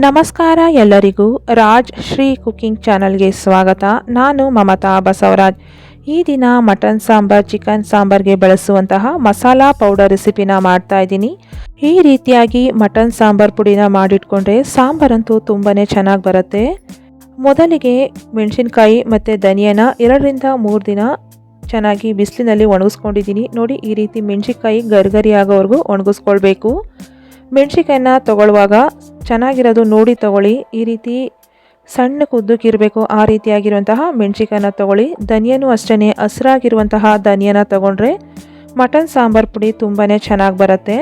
ನಮಸ್ಕಾರ ಎಲ್ಲರಿಗೂ ರಾಜ್ ಶ್ರೀ ಕುಕಿಂಗ್ ಚಾನಲ್ಗೆ ಸ್ವಾಗತ. ನಾನು ಮಮತಾ ಬಸವರಾಜ್. ಈ ದಿನ ಮಟನ್ ಸಾಂಬಾರ್, ಚಿಕನ್ ಸಾಂಬಾರ್ಗೆ ಬಳಸುವಂತಹ ಮಸಾಲಾ ಪೌಡರ್ ರೆಸಿಪಿನ ಮಾಡ್ತಾ ಇದ್ದೀನಿ. ಈ ರೀತಿಯಾಗಿ ಮಟನ್ ಸಾಂಬಾರ್ ಪುಡಿನ ಮಾಡಿಟ್ಕೊಂಡ್ರೆ ಸಾಂಬಾರಂತೂ ತುಂಬಾ ಚೆನ್ನಾಗಿ ಬರುತ್ತೆ. ಮೊದಲಿಗೆ ಮೆಣಸಿನ್ಕಾಯಿ ಮತ್ತು ಧನಿಯನ ಎರಡರಿಂದ ಮೂರು ದಿನ ಚೆನ್ನಾಗಿ ಬಿಸಿಲಿನಲ್ಲಿ ಒಣಗಿಸ್ಕೊಂಡಿದ್ದೀನಿ. ನೋಡಿ, ಈ ರೀತಿ ಮೆಣಸಿನ್ಕಾಯಿ ಗರ್ಗರಿ ಆಗೋವರೆಗೂ ಒಣಗಿಸ್ಕೊಳ್ಬೇಕು. ಮೆಣಸಿಕಾಯನ್ನ ತೊಗೊಳ್ಳುವಾಗ ಚೆನ್ನಾಗಿರೋದು ನೋಡಿ ತಗೊಳ್ಳಿ. ಈ ರೀತಿ ಸಣ್ಣ ಕುದ್ದುಕಿರಬೇಕು ಆ ರೀತಿಯಾಗಿರುವಂತಹ ಮೆಣಸಿಕಾಯನ್ನ ತೊಗೊಳ್ಳಿ. ಧನಿಯನೂ ಅಷ್ಟೇ ಹಸಿರಾಗಿರುವಂತಹ ಧನಿಯನ ತಗೊಂಡ್ರೆ ಮಟನ್ ಸಾಂಬಾರು ಪುಡಿ ತುಂಬಾ ಚೆನ್ನಾಗಿ ಬರುತ್ತೆ.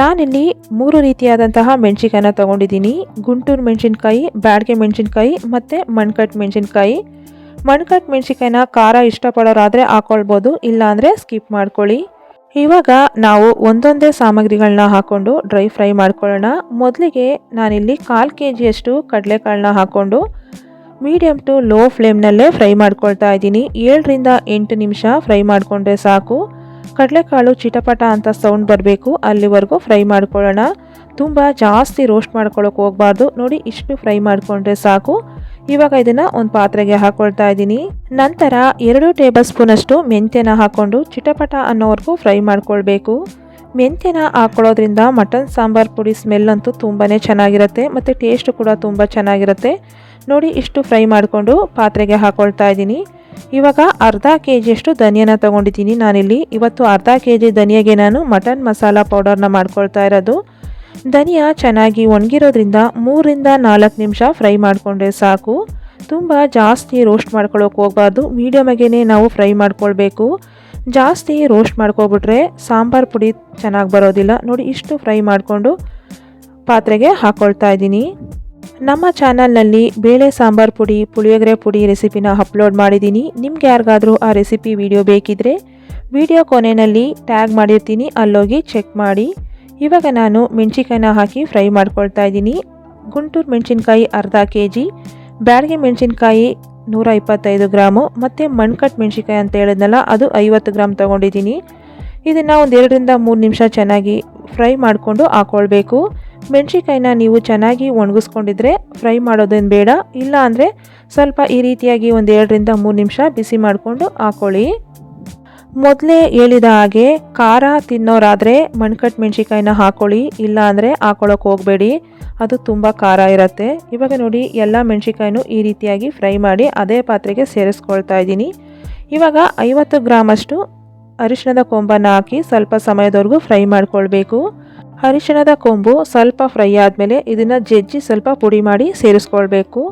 ನಾನಿಲ್ಲಿ ಮೂರು ರೀತಿಯಾದಂತಹ ಮೆಣಸಿಕಾಯನ್ನ ತೊಗೊಂಡಿದ್ದೀನಿ. ಗುಂಟೂರು ಮೆಣಸಿನ್ಕಾಯಿ, ಬ್ಯಾಡ್ಗೆ ಮೆಣಸಿನ್ಕಾಯಿ ಮತ್ತು ಮಣ್ಕಟ್ ಮೆಣಸಿನ್ಕಾಯಿ. ಮಣ್ಕಟ್ ಮೆಣಸಿನ್ಕಾಯಿನ ಖಾರ ಇಷ್ಟಪಡೋರಾದರೆ ಹಾಕ್ಕೊಳ್ಬೋದು ಇಲ್ಲಾಂದರೆ ಸ್ಕಿಪ್ ಮಾಡ್ಕೊಳ್ಳಿ. ಇವಾಗ ನಾವು ಒಂದೊಂದೇ ಸಾಮಗ್ರಿಗಳನ್ನ ಹಾಕ್ಕೊಂಡು ಡ್ರೈ ಫ್ರೈ ಮಾಡ್ಕೊಳ್ಳೋಣ. ಮೊದಲಿಗೆ ನಾನಿಲ್ಲಿ ಕಾಲು ಕೆ ಜಿಯಷ್ಟು ಕಡಲೆಕಾಳನ್ನ ಹಾಕ್ಕೊಂಡು ಮೀಡಿಯಮ್ ಟು ಲೋ ಫ್ಲೇಮ್ನಲ್ಲೇ ಫ್ರೈ ಮಾಡ್ಕೊಳ್ತಾ ಇದ್ದೀನಿ. ಏಳರಿಂದ ಎಂಟು ನಿಮಿಷ ಫ್ರೈ ಮಾಡಿಕೊಂಡ್ರೆ ಸಾಕು. ಕಡಲೆಕಾಳು ಚಿಟಪಟ ಅಂತ ಸೌಂಡ್ ಬರಬೇಕು. ಅಲ್ಲಿವರೆಗೂ ಫ್ರೈ ಮಾಡ್ಕೊಳ್ಳೋಣ. ತುಂಬ ಜಾಸ್ತಿ ರೋಸ್ಟ್ ಮಾಡ್ಕೊಳ್ಳೋಕೆ ಹೋಗಬಾರ್ದು. ನೋಡಿ ಇಷ್ಟು ಫ್ರೈ ಮಾಡಿಕೊಂಡ್ರೆ ಸಾಕು. ಇವಾಗ ಇದನ್ನ ಒಂದು ಪಾತ್ರೆಗೆ ಹಾಕೊಳ್ತಾ ಇದ್ದೀನಿ. ನಂತರ ಎರಡು ಟೇಬಲ್ ಸ್ಪೂನಷ್ಟು ಮೆಂತ್ಯನ ಹಾಕೊಂಡು ಚಿಟಪಟ ಅನ್ನೋವರೆಗೂ ಫ್ರೈ ಮಾಡ್ಕೊಳ್ಬೇಕು. ಮೆಂತ್ಯನ ಹಾಕೊಳ್ಳೋದ್ರಿಂದ ಮಟನ್ ಸಾಂಬಾರ್ ಪುಡಿ ಸ್ಮೆಲ್ ಅಂತೂ ತುಂಬಾ ಚೆನ್ನಾಗಿರುತ್ತೆ ಮತ್ತು ಟೇಸ್ಟ್ ಕೂಡ ತುಂಬ ಚೆನ್ನಾಗಿರುತ್ತೆ. ನೋಡಿ ಇಷ್ಟು ಫ್ರೈ ಮಾಡಿಕೊಂಡು ಪಾತ್ರೆಗೆ ಹಾಕೊಳ್ತಾ ಇದ್ದೀನಿ. ಇವಾಗ ಅರ್ಧ ಕೆ ಜಿಯಷ್ಟು ಧನಿಯಾನ ತೊಗೊಂಡಿದ್ದೀನಿ ನಾನಿಲ್ಲಿ. ಇವತ್ತು ಅರ್ಧ ಕೆ ಜಿ ಧನಿಯಾಗೆ ನಾನು ಮಟನ್ ಮಸಾಲ ಪೌಡರ್ನ ಮಾಡ್ಕೊಳ್ತಾ ಇರೋದು. ಧನಿಯಾ ಚೆನ್ನಾಗಿ ಒಣಗಿರೋದ್ರಿಂದ ಮೂರಿಂದ ನಾಲ್ಕು ನಿಮಿಷ ಫ್ರೈ ಮಾಡಿಕೊಂಡ್ರೆ ಸಾಕು. ತುಂಬ ಜಾಸ್ತಿ ರೋಸ್ಟ್ ಮಾಡ್ಕೊಳ್ಳೋಕೆ ಹೋಗಬಾರ್ದು. ಮೀಡಿಯಮಾಗೇ ನಾವು ಫ್ರೈ ಮಾಡ್ಕೊಳ್ಬೇಕು. ಜಾಸ್ತಿ ರೋಸ್ಟ್ ಮಾಡ್ಕೊಬಿಟ್ರೆ ಸಾಂಬಾರು ಪುಡಿ ಚೆನ್ನಾಗಿ ಬರೋದಿಲ್ಲ. ನೋಡಿ ಇಷ್ಟು ಫ್ರೈ ಮಾಡಿಕೊಂಡು ಪಾತ್ರೆಗೆ ಹಾಕ್ಕೊಳ್ತಾ ಇದ್ದೀನಿ. ನಮ್ಮ ಚಾನಲ್ನಲ್ಲಿ ಬೇಳೆ ಸಾಂಬಾರು ಪುಡಿ, ಪುಳಿಯೋಗರೆ ಪುಡಿ ರೆಸಿಪಿನ ಅಪ್ಲೋಡ್ ಮಾಡಿದ್ದೀನಿ. ನಿಮ್ಗೆ ಯಾರಿಗಾದರೂ ಆ ರೆಸಿಪಿ, ವಿಡಿಯೋ ಬೇಕಿದ್ರೆ ವಿಡಿಯೋ ಕೊನೆಯಲ್ಲಿ ಟ್ಯಾಗ್ ಮಾಡಿರ್ತೀನಿ. ಅಲ್ಲೋಗಿ ಚೆಕ್ ಮಾಡಿ. ಇವಾಗ ನಾನು ಮೆಣಸಿನ್ಕಾಯಿನ ಹಾಕಿ ಫ್ರೈ ಮಾಡ್ಕೊಳ್ತಾ ಇದ್ದೀನಿ. ಗುಂಟೂರು ಮೆಣಸಿನ್ಕಾಯಿ ಅರ್ಧ ಕೆ ಜಿ ಬ್ಯಾಡಗೆ ಮೆಣಸಿನ್ಕಾಯಿ ನೂರ ಇಪ್ಪತ್ತೈದು ಗ್ರಾಮು, ಮತ್ತು ಮಣ್ಕಟ್ ಮೆಣಸಿನ್ಕಾಯಿ ಅಂತ ಹೇಳಿದ್ನಲ್ಲ, ಅದು ಐವತ್ತು ಗ್ರಾಮ್ ತೊಗೊಂಡಿದ್ದೀನಿ. ಇದನ್ನು ಒಂದು ಎರಡರಿಂದ ಮೂರು ನಿಮಿಷ ಚೆನ್ನಾಗಿ ಫ್ರೈ ಮಾಡಿಕೊಂಡು ಹಾಕ್ಕೊಳ್ಬೇಕು ಮೆಣಸಿನ್ಕಾಯಿನ ನೀವು ಚೆನ್ನಾಗಿ ಒಣಗಿಸ್ಕೊಂಡಿದ್ರೆ ಫ್ರೈ ಮಾಡೋದೇನು ಬೇಡ. ಇಲ್ಲ ಅಂದರೆ ಸ್ವಲ್ಪ ಈ ರೀತಿಯಾಗಿ ಒಂದು ಎರಡರಿಂದ ಮೂರು ನಿಮಿಷ ಬಿಸಿ ಮಾಡಿಕೊಂಡು ಹಾಕ್ಕೊಳ್ಳಿ ಮೊದಲೇ ಹೇಳಿದ ಹಾಗೆ ಖಾರ ತಿನ್ನೋರಾದರೆ ಮಣ್ಕಟ್ ಮೆಣಸಿಕಾಯಿನ ಹಾಕೊಳ್ಳಿ, ಇಲ್ಲ ಅಂದರೆ ಹಾಕೊಳ್ಳೋಕೆ ಹೋಗಬೇಡಿ. ಅದು ತುಂಬ ಖಾರ ಇರುತ್ತೆ. ಇವಾಗ ನೋಡಿ, ಎಲ್ಲ ಮೆಣಸಿಕಾಯಿನೂ ಈ ರೀತಿಯಾಗಿ ಫ್ರೈ ಮಾಡಿ ಅದೇ ಪಾತ್ರೆಗೆ ಸೇರಿಸ್ಕೊಳ್ತಾ ಇದ್ದೀನಿ. ಇವಾಗ ಐವತ್ತು ಗ್ರಾಮಷ್ಟು ಅರಿಶಿಣದ ಕೊಂಬನ್ನು ಹಾಕಿ ಸ್ವಲ್ಪ ಸಮಯದವರೆಗೂ ಫ್ರೈ ಮಾಡಿಕೊಳ್ಬೇಕು. ಅರಿಶಿಣದ ಕೊಂಬು ಸ್ವಲ್ಪ ಫ್ರೈ ಆದಮೇಲೆ ಇದನ್ನು ಜಜ್ಜಿ ಸ್ವಲ್ಪ ಪುಡಿ ಮಾಡಿ ಸೇರಿಸ್ಕೊಳ್ಬೇಕು.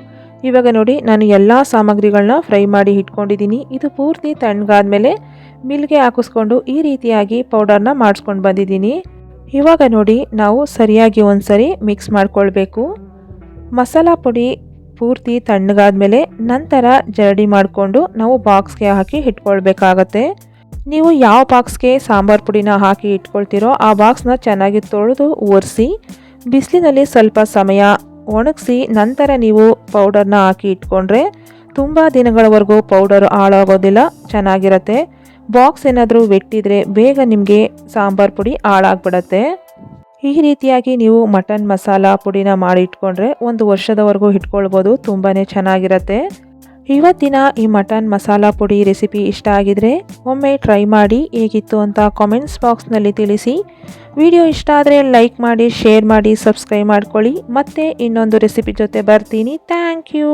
ಇವಾಗ ನೋಡಿ, ನಾನು ಎಲ್ಲ ಸಾಮಗ್ರಿಗಳನ್ನ ಫ್ರೈ ಮಾಡಿ ಇಟ್ಕೊಂಡಿದ್ದೀನಿ. ಇದು ಪೂರ್ತಿ ತಣ್ಣಗಾದ್ಮೇಲೆ ಮಿಲ್ಗೆ ಹಾಕಿಸ್ಕೊಂಡು ಈ ರೀತಿಯಾಗಿ ಪೌಡರ್ನ ಮಾಡಿಸ್ಕೊಂಡು ಬಂದಿದ್ದೀನಿ. ಇವಾಗ ನೋಡಿ, ನಾವು ಸರಿಯಾಗಿ ಒಂದ್ಸರಿ ಮಿಕ್ಸ್ ಮಾಡ್ಕೊಳ್ಬೇಕು. ಮಸಾಲ ಪುಡಿ ಪೂರ್ತಿ ತಣ್ಣಗಾದ್ಮೇಲೆ ನಂತರ ಜರಡಿ ಮಾಡಿಕೊಂಡು ನಾವು ಬಾಕ್ಸ್ಗೆ ಹಾಕಿ ಇಟ್ಕೊಳ್ಬೇಕಾಗತ್ತೆ. ನೀವು ಯಾವ ಬಾಕ್ಸ್ಗೆ ಸಾಂಬಾರು ಪುಡಿನ ಹಾಕಿ ಇಟ್ಕೊಳ್ತೀರೋ ಆ ಬಾಕ್ಸ್ನ ಚೆನ್ನಾಗಿ ತೊಳೆದು ಒರೆಸಿ, ಬಿಸಿಲಿನಲ್ಲಿ ಸ್ವಲ್ಪ ಸಮಯ ಒಣಗಿಸಿ ನಂತರ ನೀವು ಪೌಡರ್ನ ಹಾಕಿ ಇಟ್ಕೊಂಡ್ರೆ ತುಂಬ ದಿನಗಳವರೆಗೂ ಪೌಡರ್ ಹಾಳಾಗೋದಿಲ್ಲ, ಚೆನ್ನಾಗಿರುತ್ತೆ. ಬಾಕ್ಸ್ ಏನಾದರೂ ವೆಟ್ಟಿದ್ರೆ ಬೇಗ ನಿಮಗೆ ಸಾಂಬಾರು ಪುಡಿ ಹಾಳಾಗ್ಬಿಡತ್ತೆ. ಈ ರೀತಿಯಾಗಿ ನೀವು ಮಟನ್ ಮಸಾಲ ಪುಡಿನ ಮಾಡಿ ಇಟ್ಕೊಂಡ್ರೆ ಒಂದು ವರ್ಷದವರೆಗೂ ಇಟ್ಕೊಳ್ಬೋದು ತುಂಬಾ ಚೆನ್ನಾಗಿರುತ್ತೆ. ಇವತ್ತಿನ ಈ ಮಟನ್ ಮಸಾಲ ಪುಡಿ ರೆಸಿಪಿ ಇಷ್ಟ ಆಗಿದ್ರೆ ಒಮ್ಮೆ ಟ್ರೈ ಮಾಡಿ ಹೇಗಿತ್ತು ಅಂತ ಕಾಮೆಂಟ್ಸ್ ಬಾಕ್ಸ್ನಲ್ಲಿ ತಿಳಿಸಿ. ವಿಡಿಯೋ ಇಷ್ಟ ಆದರೆ ಲೈಕ್ ಮಾಡಿ, ಶೇರ್ ಮಾಡಿ, ಸಬ್ಸ್ಕ್ರೈಬ್ ಮಾಡ್ಕೊಳ್ಳಿ. ಮತ್ತೆ ಇನ್ನೊಂದು ರೆಸಿಪಿ ಜೊತೆ ಬರ್ತೀನಿ. Thank you.